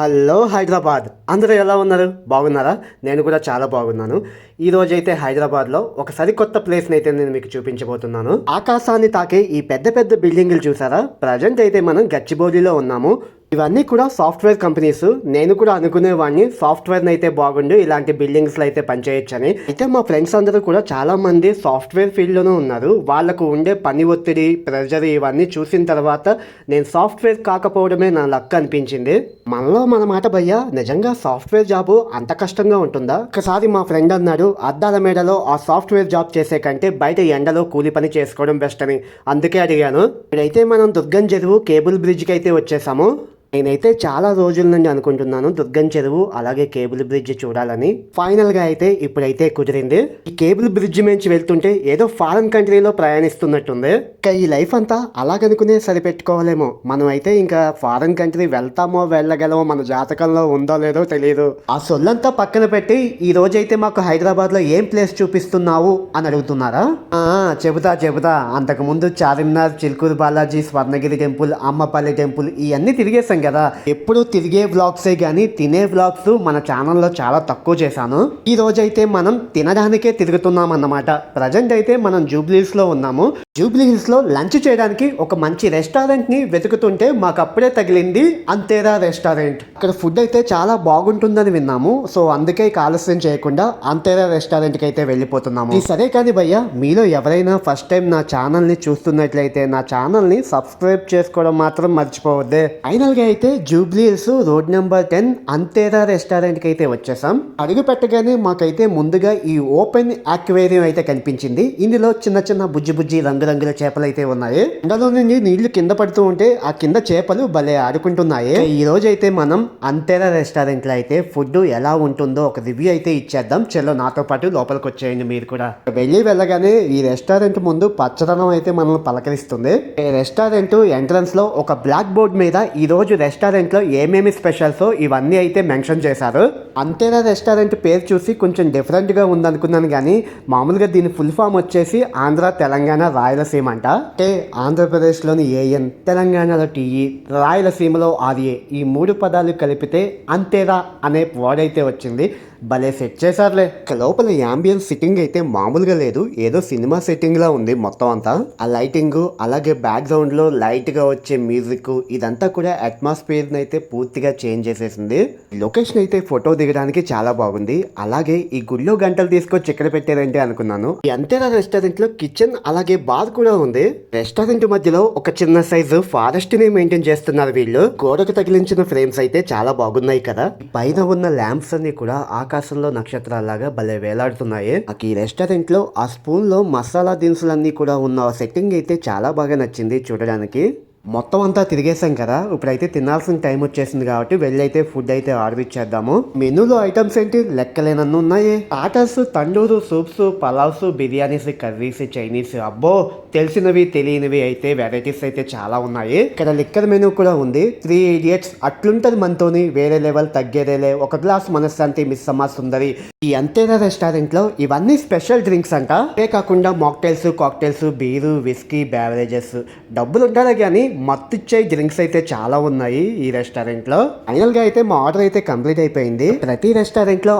Hello Hyderabad. అందరూ ఎలా ఉన్నారు? బాగున్నారా? నేను కూడా చాలా బాగున్నాను. ఈ రోజు అయితే హైదరాబాద్లో ఒక సరికొత్త ప్లేస్ని అయితే నేను మీకు చూపించబోతున్నాను. ఆకాశాన్ని తాకే ఈ పెద్ద పెద్ద బిల్డింగులు చూసారా? ప్రజెంట్ అయితే మనం గచ్చిబౌలిలో ఉన్నాము. ఇవన్నీ కూడా సాఫ్ట్వేర్ కంపెనీస్. నేను కూడా అనుకునేవాడిని సాఫ్ట్వేర్ అయితే బాగుండు ఇలాంటి బిల్డింగ్స్లో అయితే పనిచేయొచ్చని. అయితే మా ఫ్రెండ్స్ అందరూ కూడా చాలా మంది సాఫ్ట్వేర్ ఫీల్డ్లోనే ఉన్నారు. వాళ్ళకు ఉండే పని ఒత్తిడి ప్రెజర్ ఇవన్నీ చూసిన తర్వాత నేను సాఫ్ట్వేర్ కాకపోవడమే నా లక్ అనిపించింది. మనలో మన మాట భయ్యా నిజంగా సాఫ్ట్వేర్ జాబ్ అంత కష్టంగా ఉంటుందా? ఒకసారి మా ఫ్రెండ్ అన్నాడు అద్దాల మేడలో ఆ సాఫ్ట్వేర్ జాబ్ చేసే కంటే బయట ఎండలో కూలి పని చేసుకోవడం బెస్ట్ అని అందుకే అడిగాను ఇప్పుడైతే మనం దుర్గం చెరువు కేబుల్ బ్రిడ్జ్కి అయితే వచ్చేసాము. నేనైతే చాలా రోజుల నుండి అనుకుంటున్నాను దుర్గం చెరువు అలాగే కేబుల్ బ్రిడ్జ్ చూడాలని. ఫైనల్గా అయితే ఇప్పుడైతే కుదిరింది. ఈ కేబుల్ బ్రిడ్జ్ నుంచి వెళ్తుంటే ఏదో ఫారెన్ కంట్రీలో ప్రయాణిస్తున్నట్టుంది. ఇంకా ఈ లైఫ్ అంతా అలాగనుకునే సరిపెట్టుకోవాలేమో. మనం అయితే ఇంకా ఫారెన్ కంట్రీ వెళ్తామో వెళ్ళగలమో మన జాతకంలో ఉందో లేదో తెలియదు ఆ సొల్లంతా పక్కన పెట్టి ఈ రోజైతే మాకు హైదరాబాద్లో ఏం ప్లేస్ చూపిస్తున్నావు అని అడుగుతున్నారా? ఆ, చెబుతా చెబుతా. అంతకు ముందు చార్మినార్ చిలుకూరు బాలాజీ స్వర్ణగిరి టెంపుల్ అమ్మపల్లి టెంపుల్ ఇవన్నీ తిరిగేసాం కదా. ఎప్పుడు తిరిగే వ్లాగ్సే కానీ తినే వ్లాగ్స్ మన ఛానల్లో చాలా తక్కువ చేశాను. ఈ రోజైతే మనం తినడానికే తిరుగుతున్నాం అన్నమాట ప్రజెంట్ అయితే మనం జూబ్లీస్లో లో ఉన్నాము. జూబ్లీ హిల్స్లో లంచ్ చేయడానికి ఒక మంచి రెస్టారెంట్ని వెతుకుతుంటే మాకు అప్పుడే తగిలింది అంతేరా రెస్టారెంట్. ఇక్కడ ఫుడ్ అయితే చాలా బాగుంటుందని విన్నాము. సో అందుకే ఇక ఆలస్యం చేయకుండా అంతేరా రెస్టారెంట్కి అయితే వెళ్ళిపోతున్నాము. ఈ సరే కానీ భయ్య మీలో ఎవరైనా ఫస్ట్ టైం నా ఛానల్ని చూస్తున్నట్లయితే నా ఛానల్ని సబ్స్క్రైబ్ చేసుకోవడం మాత్రం మర్చిపోవద్దే. ఫైనల్గా అయితే జూబ్లీహిల్స్ రోడ్ నెంబర్ టెన్ అంతేరా రెస్టారెంట్కి అయితే వచ్చేసాం. అడుగు పెట్టగానే మాకైతే ముందుగా ఈ ఓపెన్ అక్వేరియం అయితే కనిపించింది. ఇందులో చిన్న చిన్న బుజ్జి బుజ్జి రంగురంగుల చేపలు అయితే ఉన్నాయి. అందులో నుండి నీళ్ళు కింద పడుతూ ఉంటే ఆ కింద చేపలు భలే ఆడుకుంటున్నాయి. ఈ రోజు అయితే మనం అంతేరా రెస్టారెంట్లో అయితే ఫుడ్ ఎలా ఉంటుందో ఒక రివ్యూ అయితే ఇచ్చేద్దాం. చలో నాతో పాటు లోపలికి వచ్చేయండి మీరు కూడా. వెళ్ళి వెళ్ళగానే ఈ రెస్టారెంట్ ముందు పచ్చదనం అయితే మనల్ని పలకరిస్తుంది. ఈ రెస్టారెంట్ ఎంట్రన్స్లో ఒక బ్లాక్ బోర్డ్ మీద ఈ రోజు రెస్టారెంట్లో ఏమేమి స్పెషల్స్ ఇవన్నీ అయితే మెన్షన్ చేశారు. అంతేనా రెస్టారెంట్ పేరు చూసి కొంచెం డిఫరెంట్గా ఉందనుకున్నాను కానీ మామూలుగా దీని ఫుల్ ఫామ్ వచ్చేసి ఆంధ్ర తెలంగాణ రాయలసీమ అంట అంటే ఆంధ్రప్రదేశ్లోని ఏఎన్ తెలంగాణలో టీఈ రాయలసీమలో ఆర్ఏ ఈ మూడు పదాలు కలిపితే అంతేరా అనే వర్డ్ అయితే వచ్చింది. భలే సెట్ చేశారులే. లోపల యాంబియన్స్ సిట్టింగ్ అయితే మామూలుగా లేదు. ఏదో సినిమా సెట్టింగ్ లా ఉంది మొత్తం అంతా. ఆ లైటింగ్ అలాగే బ్యాక్గ్రౌండ్లో లైట్గా వచ్చే మ్యూజిక్ ఇదంతా కూడా అట్మాస్ఫియర్ అయితే పూర్తిగా చేంజ్ చేసేసింది. లొకేషన్ అయితే ఫోటో దిగడానికి చాలా బాగుంది. అలాగే ఈ గుళ్ళో గంటలు తీసుకొచ్చి ఎక్కడ పెట్టారంటే అనుకున్నాను. ఈ అంతేరా రెస్టారెంట్లో కిచెన్ అలాగే బార్ కూడా ఉంది. రెస్టారెంట్ మధ్యలో ఒక చిన్న సైజు ఫారెస్ట్ని మెయింటైన్ చేస్తున్నారు వీళ్ళు. గోడకు తగిలించిన ఫ్రేమ్స్ అయితే చాలా బాగున్నాయి కదా. పైన ఉన్న ల్యాంప్స్ అన్ని కూడా ఆకాశంలో నక్షత్రాలాగా భలే వేలాడుతున్నాయి. నాకు ఈ రెస్టారెంట్లో ఆ స్పూన్లో మసాలా దినుసులన్నీ కూడా ఉన్న సెట్టింగ్ అయితే చాలా బాగా నచ్చింది చూడడానికి. మొత్తం అంతా తిరిగేసాం కదా. ఇప్పుడైతే తినాల్సిన టైం వచ్చేసింది కాబట్టి వెళ్ళి అయితే ఫుడ్ అయితే ఆర్డర్ ఇచ్చేద్దాము. మెనూలో ఐటమ్స్ ఏంటి? లెక్కలేనన్ను ఉన్నాయి. Starters tandoor soups pulaos biryanis curries Chinese అబ్బో తెలిసినవి తెలియనివి అయితే వెరైటీస్ అయితే చాలా ఉన్నాయి. ఇక్కడ లిక్కర్ మెనూ కూడా ఉంది. త్రీ ఇడియట్స్ అట్లుంటది మనతోని. వేరే లెవెల్ తగ్గేదేలే. ఒక గ్లాస్ మనశ్శాంతి మిస్ అమ్మ సుందరి. ఈ అంతేనా రెస్టారెంట్లో ఇవన్నీ స్పెషల్ డ్రింక్స్ అంట. కాకుండా mocktails cocktails beer whisky beverages డబ్బులు ఉండాలి కానీ మత్తిచ్చే డ్రింక్స్ అయితే చాలా ఉన్నాయి ఈ రెస్టారెంట్లో ఫైనల్గా అయితే మా ఆర్డర్ అయితే కంప్లీట్ అయిపోయింది. ప్రతి రెస్టారెంట్లో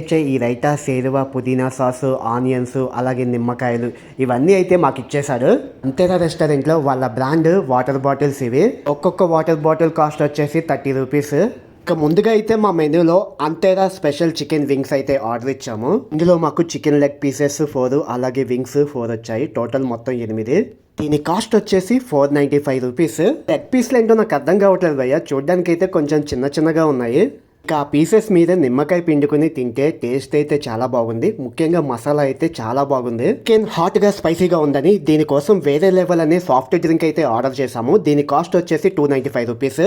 ఇచ్చే ఈ రైతా సేరువా పుదీనా సాస్ ఆనియన్స్ అలాగే నిమ్మకాయలు ఇవన్నీ అయితే మాకు ఇచ్చేశారు అంతేరా రెస్టారెంట్లో వాళ్ళ బ్రాండ్ వాటర్ బాటిల్స్ ఇవి. ఒక్కొక్క వాటర్ బాటిల్ కాస్ట్ వచ్చేసి థర్టీ రూపీస్. ఇక ముందుగా అయితే మా మెనూలో అంతేరా స్పెషల్ చికెన్ వింగ్స్ అయితే ఆర్డర్ ఇచ్చాము. ఇందులో మాకు చికెన్ లెగ్ పీసెస్ ఫోర్ అలాగే వింగ్స్ ఫోర్ వచ్చాయి. టోటల్ మొత్తం ఎనిమిది. దీని కాస్ట్ వచ్చేసి four ninety five rupees leg పీస్లు ఏంటో నాకు అర్థం కావట్లేదు భయ్య. చూడడానికి అయితే కొంచెం చిన్న చిన్నగా ఉన్నాయి. ఇంకా పీసెస్ మీద నిమ్మకాయ పిండుకుని తింటే టేస్ట్ అయితే చాలా బాగుంది. ముఖ్యంగా మసాలా అయితే చాలా బాగుంది. కెన్ హాట్గా స్పైసీగా ఉందని దీనికోసం వేరే లెవెల్ అనే సాఫ్ట్ డ్రింక్ అయితే ఆర్డర్ చేశాము. దీని కాస్ట్ వచ్చేసి టూ నైంటీ ఫైవ్ రూపీస్.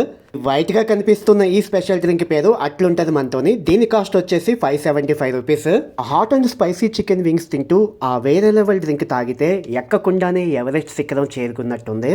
వైట్గా కనిపిస్తున్న ఈ స్పెషల్ డ్రింక్ పేరు అట్లుంటది మనతోని. దీని కాస్ట్ వచ్చేసి five seventy five rupees. Hot and spicy chicken wings తింటూ ఆ వేరే లెవెల్ డ్రింక్ తాగితే ఎక్కకుండానే ఎవరెస్ట్ శిఖరం చేరుకున్నట్టుంది.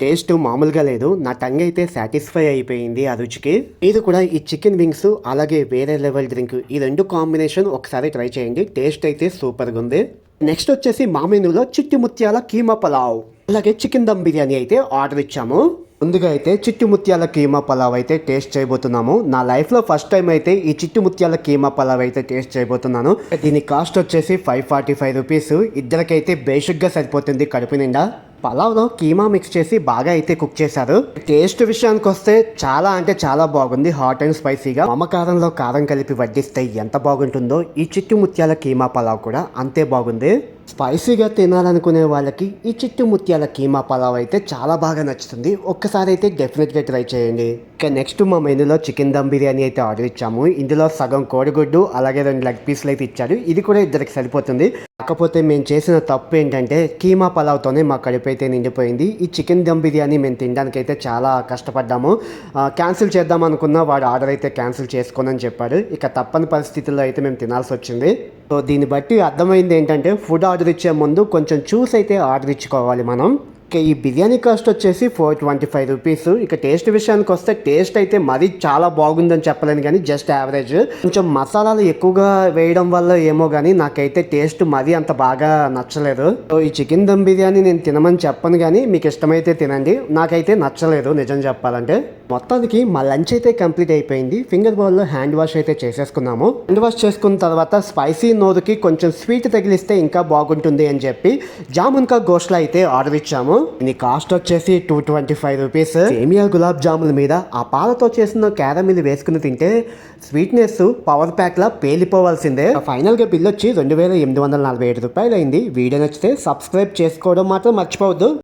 టేస్ట్ మామూలుగా లేదు. నా టంగ్ అయితే సాటిస్ఫై అయిపోయింది ఆ రుచికి. ఇది కూడా ఈ చికెన్ వింగ్స్ అలాగే వేరే లెవెల్ డ్రింక్ ఈ రెండు కాంబినేషన్ ఒకసారి ట్రై చేయండి. టేస్ట్ అయితే సూపర్గా ఉంది. నెక్స్ట్ వచ్చేసి మా మెనూలో చిట్టి ముత్యాల కీమా పలావ్. అలాగే చికెన్ దమ్ బిర్యానీ అయితే ఆర్డర్ ఇచ్చాము. ముందుగా అయితే చిట్టు ముత్యాల కీమా పలావ్ అయితే టేస్ట్ చేయబోతున్నాము. నా లైఫ్లో ఫస్ట్ టైం అయితే ఈ చిట్టు ముత్యాల కీమా పలావ్ అయితే టేస్ట్ చేయబోతున్నాను. దీని కాస్ట్ వచ్చేసి ఫైవ్ ఫార్టీ ఫైవ్ రూపీస్ ఇద్దరికైతే బేసిక్గా సరిపోతుంది కడుపు నిండా. పలావ్లో కీమా మిక్స్ చేసి బాగా అయితే కుక్ చేశారు. టేస్ట్ విషయానికి వస్తే చాలా అంటే చాలా బాగుంది హాట్ అండ్ స్పైసీగా మమకారంలో కారం కలిపి వడ్డిస్తే ఎంత బాగుంటుందో ఈ చిట్టు ముత్యాల కీమా పలావ్ కూడా అంతే బాగుంది. స్పైసీగా తినాలనుకునే వాళ్ళకి ఈ చిట్టు ముత్యాల కీమా పలావ్ అయితే చాలా బాగా నచ్చుతుంది. ఒక్కసారి అయితే డెఫినెట్గా ట్రై చేయండి. ఇక నెక్స్ట్ మా మెనూలో చికెన్ దమ్ బిర్యానీ అయితే ఆర్డర్ ఇచ్చాము. ఇందులో సగం కోడిగుడ్డు అలాగే రెండు లెగ్ పీస్లు అయితే ఇచ్చారు. ఇది కూడా ఇద్దరికి సరిపోతుంది. కాకపోతే మేము చేసిన తప్పు ఏంటంటే కీమా పలావ్తోనే మా కడుపు అయితే నిండిపోయింది. ఈ చికెన్ దమ్ బిర్యానీ మేము తినడానికి అయితే చాలా కష్టపడ్డాము. క్యాన్సిల్ చేద్దాం అనుకున్న వాడు ఆర్డర్ అయితే క్యాన్సిల్ చేసుకోనని చెప్పాడు. ఇక తప్పని పరిస్థితుల్లో అయితే మేము తినాల్సి వచ్చింది. సో దీన్ని బట్టి అర్థమైంది ఏంటంటే ఫుడ్ ఆర్డర్ ఇచ్చే ముందు కొంచెం చూసి అయితే ఆర్డర్ ఇచ్చుకోవాలి మనం. ఇక ఈ బిర్యానీ కాస్ట్ వచ్చేసి ఫోర్ ట్వంటీ ఫైవ్ రూపీస్. ఇక టేస్ట్ విషయానికి వస్తే టేస్ట్ అయితే మరీ చాలా బాగుందని చెప్పలేను కానీ జస్ట్ యావరేజ్. కొంచెం మసాలాలు ఎక్కువగా వేయడం వల్ల ఏమో కానీ నాకైతే టేస్ట్ మరీ అంత బాగా నచ్చలేదు. సో ఈ చికెన్ దమ్ బిర్యానీ నేను తినమని చెప్పను కానీ మీకు ఇష్టమైతే తినండి. నాకైతే నచ్చలేదు నిజం చెప్పాలంటే. మొత్తానికి మా లంచ్ అయితే కంప్లీట్ అయిపోయింది. ఫింగర్ బౌల్లో హ్యాండ్ వాష్ అయితే చేసేసుకున్నాము. హ్యాండ్ వాష్ చేసుకున్న తర్వాత స్పైసీ నోరుకి కొంచెం స్వీట్ తగిలిస్తే ఇంకా బాగుంటుంది అని చెప్పి జామున్ కా గోష్లా అయితే ఆర్డర్ ఇచ్చాము. దీని కాస్ట్ వచ్చేసి టూ ట్వంటీ ఫైవ్ రూపీస్. సేమియా గులాబ్ జాముల మీద ఆ పాలతో చేసిన క్యారమిల్ వేసుకుని తింటే స్వీట్నెస్ పవర్ ప్యాక్లా పేలిపోవాల్సిందే. ఫైనల్గా బిల్ వచ్చి రెండు వేల ఎనిమిది వందల నలభై ఏడు రూపాయలు అయింది వీడియో నచ్చితే సబ్స్క్రైబ్ చేసుకోవడం మాత్రం మర్చిపోవద్దు.